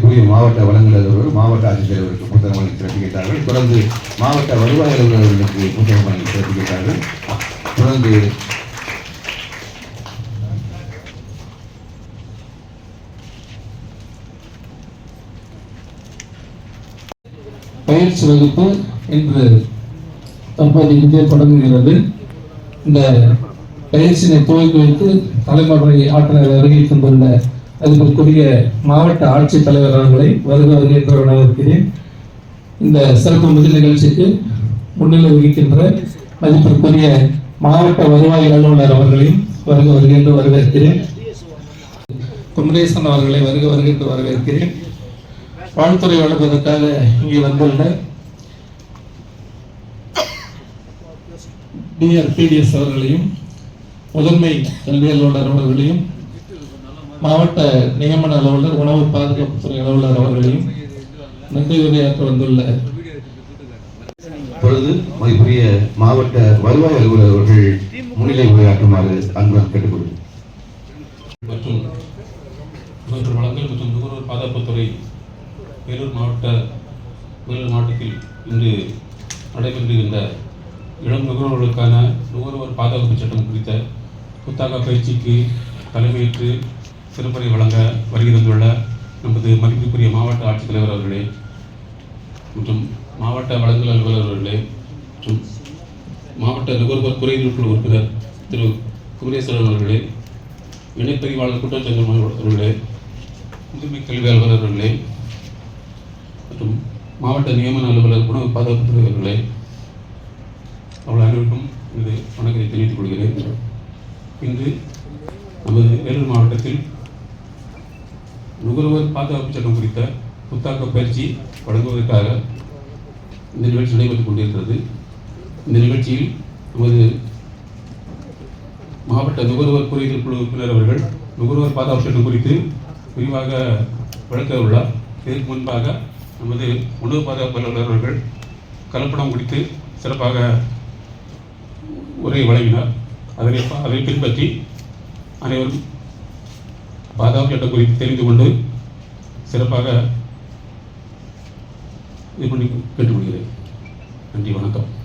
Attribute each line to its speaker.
Speaker 1: மதிப்புரிய மாவட்ட வழங்கல் அலுவலர் மாவட்ட ஆட்சித்தலைவருக்கு புத்தகம் வழங்கி சிறப்பு கேட்டார்கள் தொடர்ந்து மாவட்ட வருவாய் அலுவலர்களுக்கு புத்தகம் வழங்கி சிறப்பு கேட்டார்கள் தொடர்ந்து
Speaker 2: பயிற்சி வகுப்பு இன்று தற்போது இங்கே தொடங்குகிறது. இந்த பயிற்சியினை துவக்கி வைத்து தலைமுறை ஆற்றலை வருகை தந்துள்ள அதற்குரிய மாவட்ட ஆட்சித்தலைவர் அவர்களை வருக வருகை வரவேற்கிறேன். இந்த சிறப்பு முதல் நிகழ்ச்சிக்கு முன்னிலை வகிக்கின்ற மதிப்பிற்குரிய மாவட்ட வருவாய் அலுவலர் அவர்களையும் வருக வருகை என்று வரவேற்கிறேன். குமரேசன் அவர்களை வருக வருகின்ற வரவேற்கிறேன். வாழ்த்துறை வழங்குவதற்காக இங்கே வந்துள்ள டிஆர் பிடிஎஸ் அவர்களையும் முதன்மை கல்வி அலுவலர் அவர்களையும் மாவட்ட நியமன அலுவலர் உணவு பாதுகாப்புத்துறை அலுவலர் அவர்களையும் நன்றி உரையாற்ற வந்துள்ள
Speaker 1: இப்பொழுது மதிப்புரிய மாவட்ட வருவாய் அலுவலர் அவர்கள் முன்னிலை உரையாற்றுமாறு அன்புடன் கேட்டுக்கொள்கிறேன்.
Speaker 3: மற்றும் நுகர்வோர் வழங்கல் மற்றும் நுகர்வோர் பாதுகாப்புத்துறை வேலூர் மாவட்ட வேலூர் மாவட்டத்தில் இன்று நடைபெறுகின்ற இளம் நுகர்வோர்களுக்கான நுகர்வோர் பாதுகாப்பு சட்டம் குறித்த புத்தாக்க பயிற்சிக்கு தலைமையேற்று சிறப்புரை வழங்க வருகை தந்துள்ள நமது மதிப்புக்குரிய மாவட்ட ஆட்சித்தலைவர் அவர்களே மற்றும் மாவட்ட வழங்கல் அலுவலர் அவர்களே மற்றும் மாவட்ட நுகர்வோர் குறைதீர் உறுப்பினர் திரு குமரேஸ்வரன் அவர்களே இணைப்பதிவாளர் குற்றச்சங்கம் அவர்களே முதுமை கல்வி அலுவலர் அவர்களே மற்றும் மாவட்ட நியமன அலுவலர் உணவு பாதுகாப்புத்துறை அவர்களே அவர்கள் அனைவருக்கும் இது வணக்கத்தை தெரிவித்துக் கொள்கிறேன். இன்று நமது வேலூர் மாவட்டத்தில் நுகர்வோர் பாதுகாப்பு சட்டம் குறித்த புத்தாக்க பயிற்சி வழங்குவதற்காக இந்த நிகழ்ச்சி நடைபெற்றுக் கொண்டிருக்கிறது. இந்த நிகழ்ச்சியில் நமது மாவட்ட நுகர்வோர் குறைதீர் குழு உறுப்பினர் அவர்கள் நுகர்வோர் பாதுகாப்பு சட்டம் குறித்து விரிவாக விளக்க உள்ளார். இதற்கு முன்பாக நமது உணவு பாதுகாப்பு அலுவலர் அவர்கள் கலப்படம் குறித்து சிறப்பாக உரை வழங்கினார். அதனை அதை பின்பற்றி அனைவரும் பாதுகாப்பு குறித்து தெரிந்து கொண்டு சிறப்பாக இது பண்ணி கேட்டுக்கொள்கிறேன். நன்றி வணக்கம்.